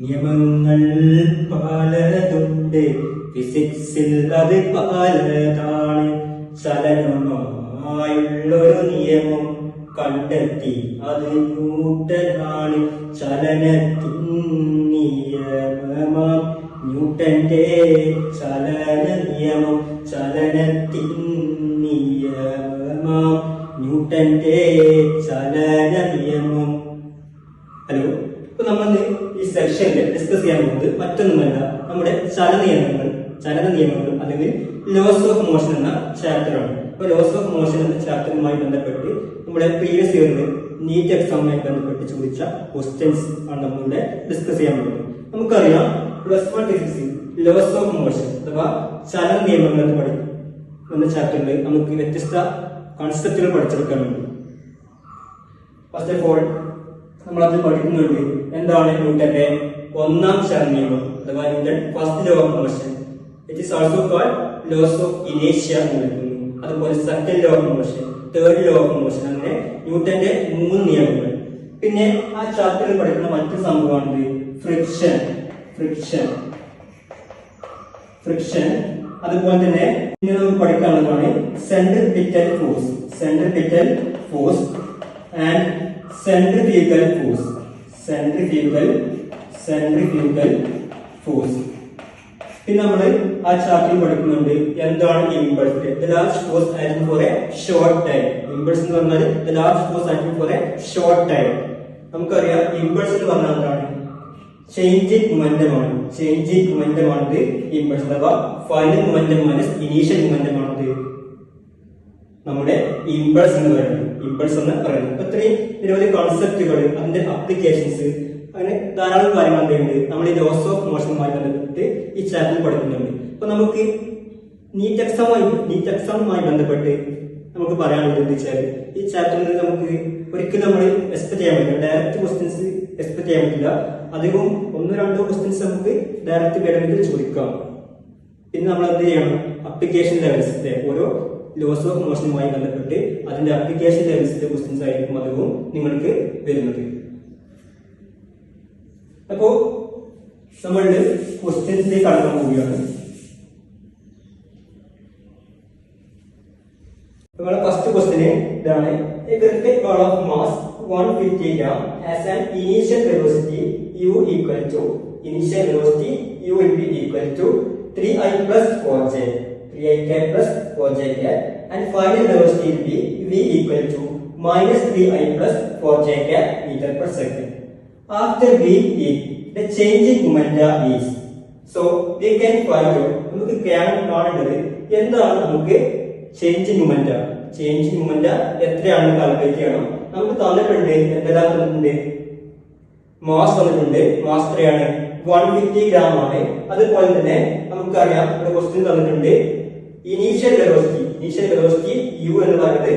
നിയമങ്ങൾ പലതുണ്ട്. ഫിസിക്സിൽ അത് പലതാണ്. ചലനമായുള്ളൊരു നിയമം കണ്ടെത്തി അത് ന്യൂട്ടനാണ്. ചലനത്തിൻ നിയമമാം ന്യൂട്ടന്റെ ചലന നിയമം. ചലനത്തിൻ നിയമമാം ന്യൂട്ടന്റെ ചലന നിയമം. ഹലോ? ഇപ്പൊ നമ്മൾ സെക്ഷനിൽ ഡിസ്കസ് ചെയ്യാൻ പോകുന്നത് മറ്റൊന്നുമല്ല നമ്മുടെ ചലന നിയമങ്ങൾ ചലന നിയമങ്ങൾ അല്ലെങ്കിൽ ലോസ് ഓഫ് മോഷൻ എന്ന ചാപ്റ്ററാണ് അപ്പൊ ലോസ് ഓഫ് മോഷൻ എന്ന ചാപ്റ്ററുമായി ബന്ധപ്പെട്ട് നമ്മുടെ പ്രീവിയസ് ഇയറിൽ നീറ്റ് എക്സാമുമായി ബന്ധപ്പെട്ട് ചോദിച്ച ക്വസ്റ്റ്യൻസ് ആണ് നമ്മളിവിടെ ഡിസ്കസ് ചെയ്യാൻ പോകുന്നത് നമുക്കറിയാം പ്ലസ് വൺ ഫിസിക്സിൽ ലോസ് ഓഫ് മോഷൻ അഥവാ ചലന നിയമങ്ങൾ എന്ന് പഠിക്കും എന്ന ചാപ്റ്ററിൽ നമുക്ക് വ്യത്യസ്ത കോൺസെപ്റ്റുകൾ പഠിച്ചെടുക്കാനുണ്ട്. ഫസ്റ്റ് ഓഫ് ഓൾ നമ്മൾ അത് പഠിക്കുന്നുണ്ട് എന്താണ് ന്യൂട്ടന്റെ ഒന്നാം ശരണിയോഗം അഥവാ Newton first law of motion it is also called laws of ഇനേഷ്യ എന്ന് വിളിക്കുന്നു. അതുപോലെ second law of motion third law of motion അങ്ങനെ ന്യൂട്ടന്റെ മൂന്ന് നിയമങ്ങൾ. പിന്നെ ആ ചാപ്റ്ററിൽ പഠിക്കുന്ന മറ്റൊരു സംഭവമാണ് ഫ്രിക്ഷൻ ഫ്രിക്ഷൻ ഫ്രിക്ഷൻ അതുപോലെ തന്നെ ഇനി നമുക്ക് പഠിക്കാനുള്ളതാണ് centripetal force centripetal force and centrifugal force centrifugal centrifugal force പിന്നെ നമ്മൾ ആ ചാപ്റ്ററിൽ പഠിക്കുന്നുണ്ട് എന്താണ് impulse the large force acting for a short time impulse എന്ന് പറഞ്ഞാൽ the large force acting for a short time നമുക്കറിയാം ഇമ്പൾസ് എന്ന് പറഞ്ഞാൽ എന്താണ്? ചേഞ്ച് ഇൻ മൊമെന്റം ആണ്. ഇൻ മൊമെന്റം ആണ് ഇമ്പൾസ് അഥവാ final momentum minus initial momentum ആണ് നമ്മുടെ ഇമ്പൾസ് എന്ന് പറയുന്നത്. ഇമ്പൾസ് എന്ന് പറയുന്നത്. അപ്പൊ ഇത്രയും നിരവധി കോൺസെപ്റ്റുകൾ അതിന്റെ അപ്ലിക്കേഷൻസ് അങ്ങനെ ധാരാളം കാര്യങ്ങൾ എന്തുണ്ട് നമ്മൾ ഈ ലോസ് ഓഫ് മോഷനുമായി ബന്ധപ്പെട്ട് ഈ ചാപ്റ്റർ പഠിക്കുന്നുണ്ട്. അപ്പൊ നമുക്ക് നീറ്റ് എക്സാമായി നീറ്റ് എക്സാമുമായി ബന്ധപ്പെട്ട് നമുക്ക് പറയാനുള്ളത് എന്ന് വെച്ചാൽ ഈ ചാപ്റ്ററിൽ നമുക്ക് ഒരിക്കലും നമ്മൾ എക്സ്പെക്ട് ചെയ്യാൻ പറ്റില്ല. ഡയറക്റ്റ് ക്വസ്റ്റ്യൻസ് എക്സ്പെക്ട് ചെയ്യാൻ പറ്റില്ല. അധികവും ഒന്നോ രണ്ടോ ക്വസ്റ്റ്യൻസ് നമുക്ക് ഡയറക്റ്റ് വേണമെങ്കിൽ ചോദിക്കാം. പിന്നെ നമ്മൾ എന്ത് ചെയ്യണം? അപ്ലിക്കേഷൻ ലെവൽസിന്റെ ഓരോ ലോസ് ഓഫ് മോഷനുമായി ബന്ധപ്പെട്ട് അതിന്റെ അപ്ലിക്കേഷൻ ലെവൽസിന്റെ ക്വസ്റ്റ്യൻസ് ആയിരിക്കും അധികവും നിങ്ങൾക്ക് വരുന്നത്. അപ്പോ നമ്മളുടെ ക്വസ്റ്റ്യൻസിലേക്ക് കടന്നു പോവുകയാണ്. നമ്മുടെ ഫസ്റ്റ് ക്വസ്റ്റിന് ഇതാണ് of mass ball of mass 150 gram has an initial velocity u equal velocity initial velocity u will be equal to 3i plus 4j 3ik plus 4jk and final velocity will be v equal to minus 3i plus 4jk meter per second. After v is the change in momentum is. So we can find out നമുക്ക് കാണേണ്ടത് എന്താണ് നമുക്ക് changing moment changing moment എത്രയാണ് calculate ചെയ്യണം? നമുക്ക് തന്നിട്ടുണ്ട് എന്തെല്ലാം തന്നിട്ടുണ്ട്? മാസ് തന്നിട്ടുണ്ട്. മാസ് എത്രയാണ്? വൺ ഫിഫ്റ്റി ഗ്രാം ആണ്. അതുപോലെ തന്നെ നമുക്കറിയാം ഇവിടെ ക്വസ്റ്റ്യൻ തന്നിട്ടുണ്ട്. Initial velocity initial velocity u എന്ന് പറയുന്നത്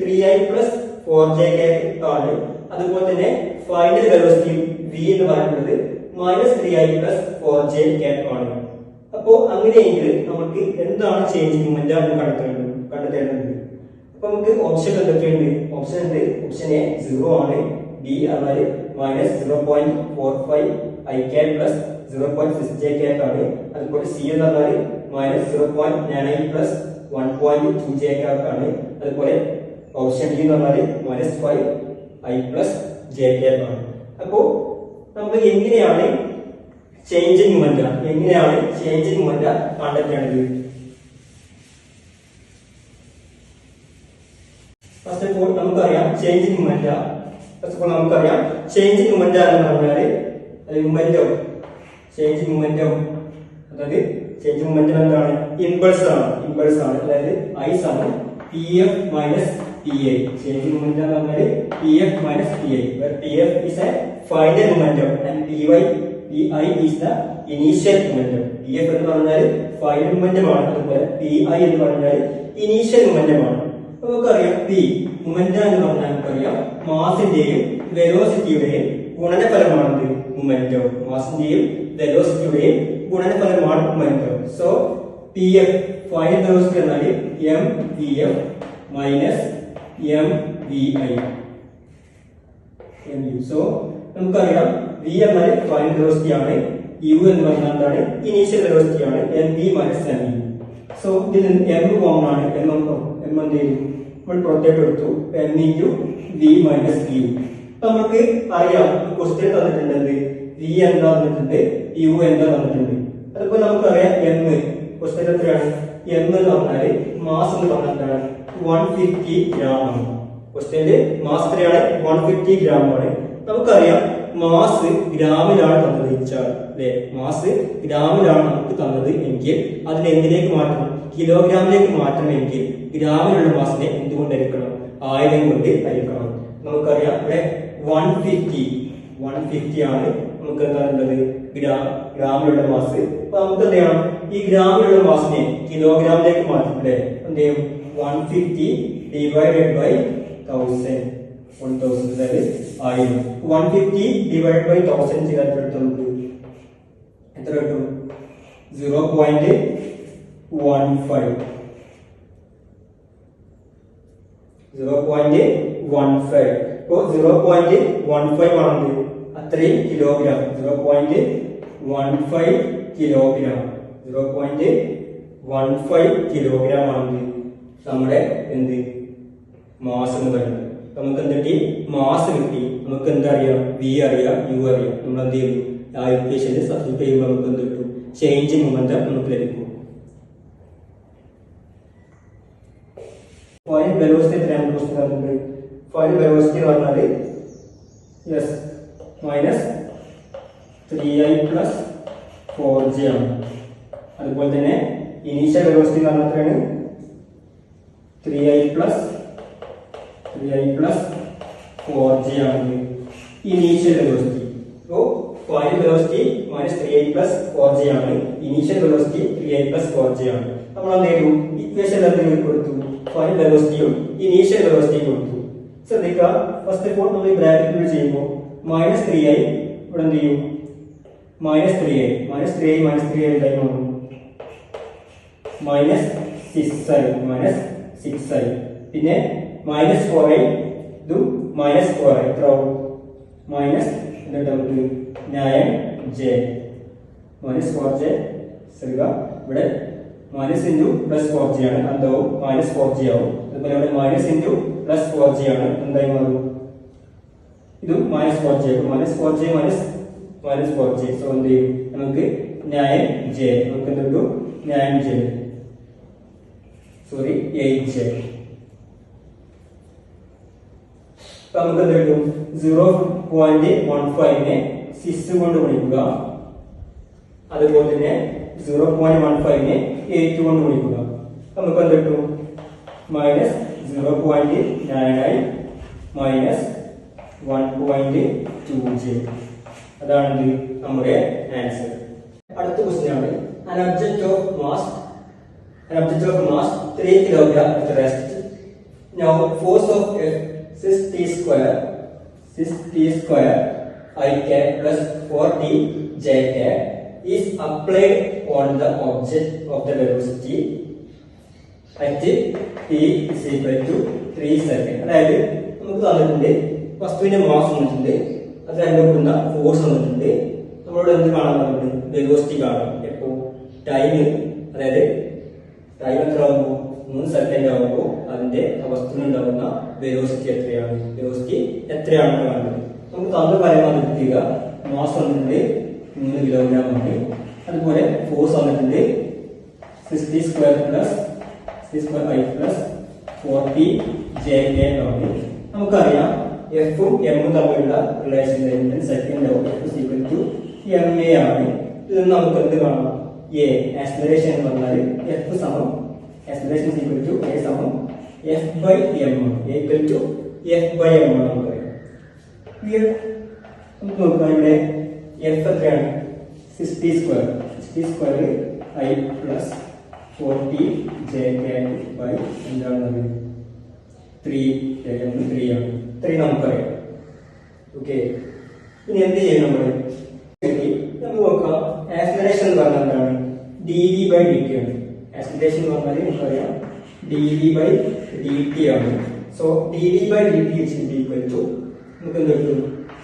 three i plus four j k ആണ്. അതുപോലെ തന്നെ ഫൈനൽ വെലോസിറ്റിയും വി എന്ന് പറയുന്നത് minus three i plus four j k ആണ്. അപ്പോ അങ്ങനെയെങ്കിൽ നമുക്ക് എന്താണ് ചേഞ്ച് മൂവ്മെന്റ് ആണ് കണ്ടെത്തേണ്ടത്? കണ്ടെത്തേണ്ടത്. അപ്പൊ നമുക്ക് ഓപ്ഷൻ എന്തൊക്കെയുണ്ട്? ഓപ്ഷൻ ഉണ്ട്. ഓപ്ഷൻ എ സീറോ ആണ്. ബി അതായത് minus zero point four five i k plus zero point six j k ആണ്. അതുപോലെ സി എന്ന് പറഞ്ഞാൽ minus zero point nine eight plus one point two j k ആണ്. അതുപോലെ ഓപ്ഷൻ ഡി എന്ന് പറഞ്ഞാൽ minus five i plus j k ആണ്. അപ്പോ നമ്മൾ എങ്ങനെയാണ് ചേഞ്ചിങ് മൊമെന്റ് എങ്ങനെയാണ് ചേഞ്ചിങ് മൊമെന്റ് കണ്ടെത്തേണ്ടത് ഫസ്റ്റ് ഓഫ് ഓൾ നമുക്കറിയാം changing moment first of all നമുക്കറിയാം ചേഞ്ചിങ് മൊമെന്റ് എന്ന് പറഞ്ഞാൽ? മൊമെന്റം ചേഞ്ചിങ് മൊമെന്റം അതായത് ചേഞ്ചിങ് മൊമെന്റം എന്താണ്? ഇമ്പൾസ് ആണ്. ഇമ്പൾസ് ആണ്. അതായത് ഐസ് ആണ്. P f minus p i change momentum എന്ന് പറഞ്ഞാൽ p f minus p i p f is a final momentum and p y p i is the initial momentum p f എന്ന് പറഞ്ഞാൽ final momentum ആണ്. അതുപോലെ P I എന്ന് പറഞ്ഞാൽ initial momentum ആണ്. നമുക്കറിയാം പി മൊമെന്റം എന്ന് പറഞ്ഞാൽ നമുക്കറിയാം മാസിന്റെയും വെലോസിറ്റിയുടെയും ഗുണനഫലമാണ് മൊമെന്റം മാസിന്റെയും വെലോസിറ്റിയുടെയും ഗുണനഫലമാണ് micro so p f final velocity എന്നാൽ m p f minus m v i m u so നമുക്കറിയാം വി എന്നാൽ ഫൈനൽ വെലോസിറ്റി ആണ് യു എന്ന് പറഞ്ഞാൽ എന്താണ്? ഇനീഷ്യൽ വെലോസിറ്റി ആണ് m v minus m v so ഇതിൽ എം കോമൺ ആണ്. എം എം എന്ത് ചെയ്യും? നമ്മൾ പുറത്തേക്ക് എടുത്തു. M into v minus v u നമുക്ക് അറിയാം ക്വസ്റ്റ്യൻ തന്നിട്ടുണ്ട് എന്ത്? വി എന്താ തന്നിട്ടുണ്ട്? യു എന്താ തന്നിട്ടുണ്ട്? അതുപോലെ നമുക്കറിയാം എന്ന് ക്വസ്റ്റ്യൻ എത്രയാണ്? എന്ന് പറഞ്ഞാൽ മാസ് എന്ന് പറഞ്ഞാൽ എന്താണ്? വൺ ഫിഫ്റ്റി ഗ്രാം ആണ്. ക്വസ്റ്റ്യന്റെ മാസ് എത്രയാണ്? വൺ ഫിഫ്റ്റി ഗ്രാം ആണ്. നമുക്കറിയാം മാസ് ഗ്രാമിലാണ് തന്നത് ഇച്ചാൽ അല്ലെ? മാസ് ഗ്രാമിലാണ് നമുക്ക് തന്നത് എങ്കിൽ അതിനെ എന്തിലേക്ക് മാറ്റണം? കിലോഗ്രാമിലേക്ക് മാറ്റണമെങ്കിൽ ഗ്രാമിലുള്ള മാസിനെ എന്തുകൊണ്ട് അരിക്കണം ആയിരം കൊണ്ട് അരിക്കണം നമുക്കറിയാം ഇവിടെ വൺ ഫിഫ്റ്റി വൺ ഫിഫ്റ്റി ആണ് നമുക്ക് എന്താണുള്ളത്? ഗ്രാം ഗ്രാമിലുള്ള മാസ്. അപ്പൊ നമുക്ക് എന്ത് ചെയ്യണം? ഈ ഗ്രാമിലുള്ള മാസിനെ കിലോഗ്രാമിലേക്ക് മാറ്റും അല്ലെ? എന്ത് ചെയ്യും? One fifty divided by thousand one thousand അതായത് ആയിരം one fifty divide by thousand ചെയ്താൽ എത്ര കിട്ടും? Zero point one five zero point one five ഇപ്പോ സീറോ പോയിന്റ് വൺ ഫൈവ് ആണെങ്കിൽ അത്രയും kilogram zero point one five kilogram zero point one five kilogram ആണെങ്കിൽ നമ്മുടെ എന്ത്? മാസ് എന്ന് പറയുന്നത്. നമുക്ക് എന്ത് കിട്ടി? മാസ് കിട്ടി. നമുക്ക് എന്തറിയാം വി അറിയാം യു അറിയാം. നമ്മൾ എന്ത് ചെയ്യുന്നു? ആ ഇക്വേഷനിൽ സബ്സ്റ്റിറ്റ്യൂട്ട് ചെയ്യുമ്പോൾ നമുക്ക് എന്ത് കിട്ടും? ചേഞ്ച് മൊമെന്റം നമുക്ക് ലഭിക്കും. ഫൈനൽ വെലോസിറ്റി എത്രയാണ് ക്വസ്റ്റ്യൻ ഫൈനൽ വെലോസിറ്റി എന്ന് പറഞ്ഞാൽ yes minus three i plus four g ആണ്. അതുപോലെ തന്നെ ഇനീഷ്യൽ വെലോസിറ്റി എന്ന് പറഞ്ഞാൽ എത്രയാണ്? Three i plus three i plus four g ആണ് ഇനീഷ്യൽ വെലോസിറ്റി അപ്പോൾ final velocity minus three i plus four g ആണ്. Initial velocity three i plus four g ആണ്. നമ്മൾ എന്ത് ചെയ്തു? ഇക്വേഷൻ എന്തെങ്കിലും കൊടുത്തു. ഫൈനൽ വെലോസിറ്റിയും ഇനീഷ്യൽ വെലോസിറ്റിയും കൊടുത്തു. ശ്രദ്ധിക്കുക. ഫസ്റ്റ് ഓഫ് ഓൾ നമ്മൾ ഈ ബ്രാക്കറ്റിൽ ചെയ്യുമ്പോൾ മൈനസ് ത്രീ ഐ ഇവിടെ എന്ത് ചെയ്യും? മൈനസ് ത്രീ ആയി. മൈനസ് ത്രീ ആയി മൈനസ് ത്രീ ആയി എന്തായി മാറും മൈനസ് സിക്സ് ആയി മൈനസ് സിക്സ് ആയി. പിന്നെ മൈനസ് ഫോർ ആയി ഇത് മൈനസ് ഫോർ ആയി. എത്ര മൈനസ് എന്നിട്ട് nine j minus four j ശ്രദ്ധിക്കുക ഇവിടെ minus into plus four g ആണ്. എന്താവും? മൈനസ് ഫോർ ജി ആവും. അതുപോലെ ഇവിടെ minus into plus four g ആണ്. എന്തായി മാറും? ഇതും minus four j minus four g minus minus four j so എന്ത് ചെയ്യും നമുക്ക് നയൻ ജെ. നമുക്ക് എന്ത് കിട്ടും? Nine j. Sorry eight j. നമുക്ക് എന്ത് കിട്ടും? സീറോ പോയിന്റ് വൺ ഫൈവിനെ സിക്സ് കൊണ്ട് ഗുണിക്കുക. അതുപോലെ തന്നെ സീറോ പോയിന്റ് വൺ ഫൈവിനെ എയ്റ്റ് കൊണ്ട് ഗുണിക്കുക. നമുക്ക് എന്ത് കിട്ടും? Minus zero point nine i minus one point two j അതാണ് ഇത് നമ്മുടെ ആൻസർ അടുത്ത ക്വസ്റ്റ്യൻ ആണ് of mass 3 kilogram at rest now force of F 6 t square 6 t square i k plus 4 t j k is applied on the object of the velocity at t is equal to 3 second അതായത് നമുക്ക് തന്നിട്ടുണ്ട് വസ്തുവിന്റെ mass തന്നിട്ടുണ്ട് അത് അനുഭവിക്കുന്ന force തന്നിട്ടുണ്ട് നമ്മളോട് എന്ത് കാണാൻ പറഞ്ഞിട്ടുണ്ട് വെലോസിറ്റി കാണാം. എപ്പോ? ടൈം അതായത് ടൈം എത്ര ആകുമ്പോൾ മൂന്ന് സെക്കൻഡ് ആകുമ്പോൾ അതിന്റെ ആ വസ്തുവിനുണ്ടാകുന്ന വെലോസിറ്റി എത്രയാണ്? വെലോസിറ്റി എത്രയാണെന്ന് കാണുന്നത് നമുക്ക് തന്ന കാര്യമാണ് കിട്ടുക മാസ് വന്നിട്ടുണ്ട് മൂന്ന് കിലോഗ്രാം ആണ്. അതുപോലെ ഫോഴ്സ് വന്നിട്ടുണ്ട് sixty square plus sixty square i plus forty j k ആണ്. നമുക്കറിയാം എഫും എമ്മും തമ്മിലുള്ള relation second f equal to m a ആണ് ഇത് നമുക്ക് എന്ത് കാണാം എ ആക്സിലറേഷൻ എന്ന് പറഞ്ഞാൽ എഫ് സമം ആക്സിലറേഷൻ ഈക്വൽ ടു എ സമം f by m a equal to f by m ആണ് നമുക്ക് പറയാം Here നമുക്ക് നോക്കാം ഇവിടെ എഫ് എത്രയാണ് sixty square sixty square i plus forty j k by എന്താണ് ത്രീ ത്രീ ആണ്. ത്രീ നമുക്കറിയാം. ഓക്കെ ഇനി എന്ത് ചെയ്യും നമ്മൾ നമുക്ക് നോക്കാം. ആക്സിലറേഷൻ എന്ന് പറഞ്ഞാൽ എന്താണ്? D v by d t ആണ്. ആക്സിലറേഷൻ എന്ന് പറഞ്ഞാൽ നമുക്കറിയാം. D v by d t ആണ്. So d v by d t is equal to നമുക്ക് എന്ത് കിട്ടും?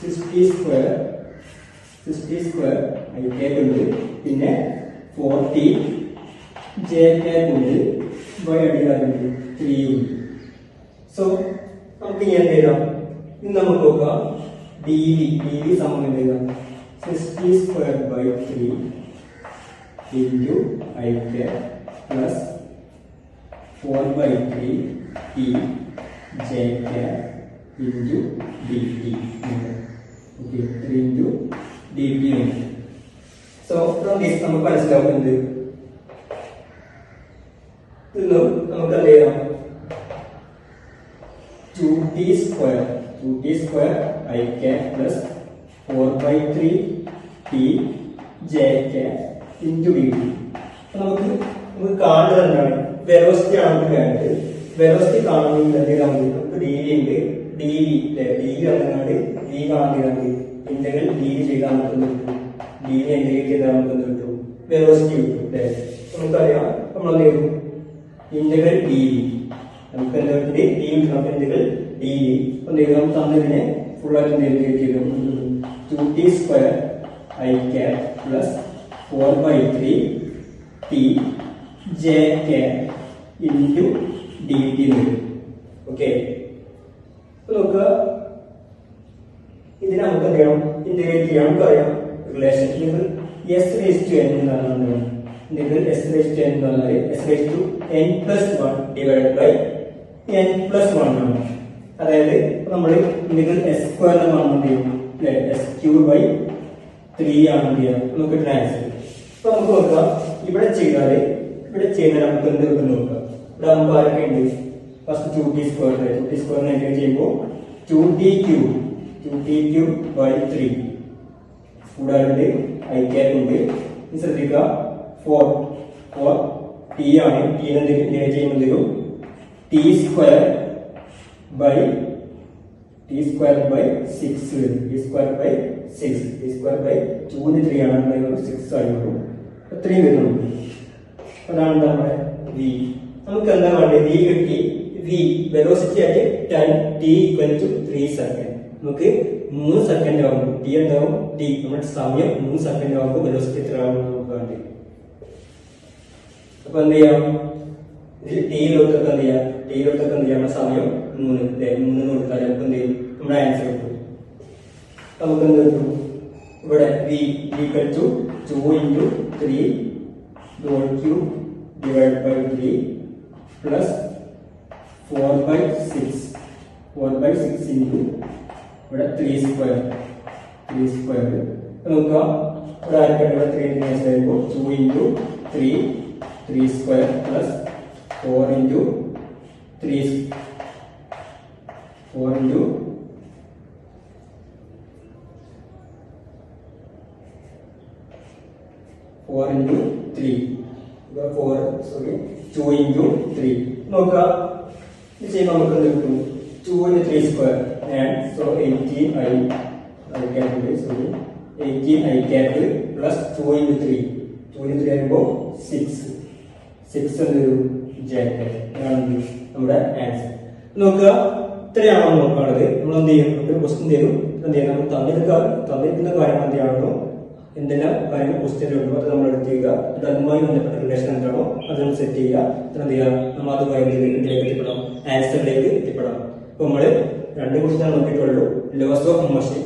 Sixty square sixty square i കേട്ടുണ്ട് പിന്നെ forty j cap by y അടിയാറുണ്ട് three ഉണ്ട്. സോ നമുക്ക് ഇങ്ങനെ എഴുതാം? ഇനി നമുക്ക് നോക്കാം. ഡി വി ഡി വി സമം എന്ത് എഴുതാം? Sixty square by three into i k plus four by three t j k into d t okay three into d t ഉണ്ട് സോ നമുക്ക് നമുക്ക് മനസ്സിലാവും എന്ത് ഇന്നും നമുക്ക് എന്ത് ചെയ്യാം two t square two t square i k plus four by three t j k into d നമുക്ക് നമുക്ക് കാണുക എന്താണ്? വെലോസിറ്റി ആണ് നമുക്ക് വേണ്ടത്. വെലോസിറ്റി മതി നമുക്ക് ഡി വി ഉണ്ട് ഡി വി അല്ലെ ഡി വി വന്നുകൊണ്ട് വി കാണുന്നത് ഇന്റഗ്രൽ ഡി വി ചെയ്താൽ നമുക്ക് ഡി വി ഇന്റഗ്രേറ്റ് ചെയ്താൽ നമുക്ക് കിട്ടും? വെലോസിറ്റി കിട്ടും അല്ലെ? നമുക്കറിയാം. നമ്മളെന്ത് ചെയ്യും? ഇന്റഗ്രൽ ഡി വി നമുക്ക് എന്താ ഡി കിട്ടണം ഇന്റഗ്രൽ ഡി വി എന്ത് ചെയ്യും നമുക്ക് തന്നതിനെ ഫുൾ ആയിട്ട് ഇന്റഗ്രേറ്റ് ചെയ്തു two t square i k plus four by three t j k into d t okay നോക്കുക ഇതിനെ നമുക്ക് എന്ത് ചെയ്യണം ഇന്റഗ്രേറ്റ് ചെയ്യാൻ നമുക്കറിയാം റിലേഷൻ നിങ്ങൾ എസ് റേസ് ടു എൻ എന്നാണ് നിങ്ങൾ എസ് റേസ് ടു എൻ എന്ന് പറഞ്ഞാൽ s raise to n plus one divide by n plus one ആണ് അതായത് നമ്മൾ ഇന്റഗ്രൽ എസ് സ്ക്വയർ എന്നാണ് എന്ത് ചെയ്യും? അല്ലെ എസ് ക്യൂ ബൈ ത്രീ ആണ് എന്ത് ചെയ്യുക? നമുക്ക് ആൻസർ അപ്പൊ നമുക്ക് നോക്കാം. ഇവിടെ ചെയ്താൽ ഇവിടെ ചെയ്താൽ നമുക്ക് എന്ത് കിട്ടും നോക്കാം. ഇവിടെ നമുക്ക് ആരൊക്കെ ഉണ്ട്? First two t square two t square negative ചെയ്യുമ്പോൾ two t q two t q by three കൂടാതെ ഐ ഉണ്ട്. ശ്രദ്ധിക്കുക. ഫോർ ഫോർ ടി ആണ്. ടി എന്തെങ്കിലും ചെയ്യുമ്പോൾ t square by t square by six t square by six t square by ടൂന്ന് three ആണ് six ആയിട്ടുള്ളൂ ഇത്രയും വരുന്നുണ്ട്. അതാണ് നമ്മുടെ വി നമുക്ക് എന്താ വേണ്ടത്? വി കിട്ടി. വി വെലോസിറ്റി ആയിട്ട് ten t equal to three second നമുക്ക് മൂന്ന് സെക്കൻഡ് ആകും ടി എന്താവും? ടി നമ്മുടെ സമയം മൂന്ന് സെക്കൻഡ് ആകുമ്പോൾ വെലോസിറ്റി എത്ര ആകും നമുക്ക് വേണ്ടി അപ്പൊ എന്ത് ചെയ്യാം? ഇതിൽ ടിയിലോട്ടൊക്കെ എന്ത് ചെയ്യാം? ടിയിലോട്ടൊക്കെ എന്ത് ചെയ്യാം? സമയം മൂന്ന് അല്ലേ മൂന്ന് കൊടുത്താൽ നമുക്ക് എന്ത് ചെയ്യും നമ്മുടെ ആൻസർ കിട്ടും നമുക്ക് എന്ത് കിട്ടും ഇവിടെ v equal to two into three doll cube divide by three plus four by six four by six into ഇവിടെ ത്രീ സ്ക്വയർ ത്രീ സ്ക്വയർ നോക്കുക ഇവിടെ ആർക്കാണ് ഇവിടെ ത്രീ ഇന്റു വരുമ്പോൾ two into three three square plus four into three four into four into three four sorry two into three നോക്കുക. ഇത് ചെയ്യുമ്പോൾ നമുക്ക് എന്ത് കിട്ടും? Two into three square and so eighteen i i capital sorry eighteen i capital plus two into three two into three ആകുമ്പോൾ six six എന്നൊരു ജാക്കറ്റ് ഇതാണ് നമ്മുടെ ആൻസർ നോക്കുക. ഇത്രയാണോ നോക്കാനുള്ളത്. നമ്മൾ എന്ത് ചെയ്യും? നമുക്ക് ക്വസ്റ്റ്യൻ തരും എന്ത് ചെയ്യാം? നമ്മൾ തന്നിരിക്കുക തന്നിരിക്കുന്ന കാര്യം എന്തെയാണോ എന്തെല്ലാം കാര്യങ്ങൾ ക്വസ്റ്റ്യനിലുണ്ടോ അത് നമ്മൾ എടുത്ത് ചെയ്യുക. അത് അതുമായി ബന്ധപ്പെട്ട റിലേഷൻ എന്താണോ അത് നമ്മൾ സെറ്റ് ചെയ്യുക എന്ത് ചെയ്യുക? നമ്മൾ അത് ഇതിലേക്ക് എത്തിപ്പെടാം ആൻസറിലേക്ക് എത്തിപ്പെടാം അപ്പൊ നമ്മൾ രണ്ട് ക്വസ്റ്റ്യൻ നോക്കിയിട്ടുള്ളൂ ലോസ് ഓഫ് മോഷൻ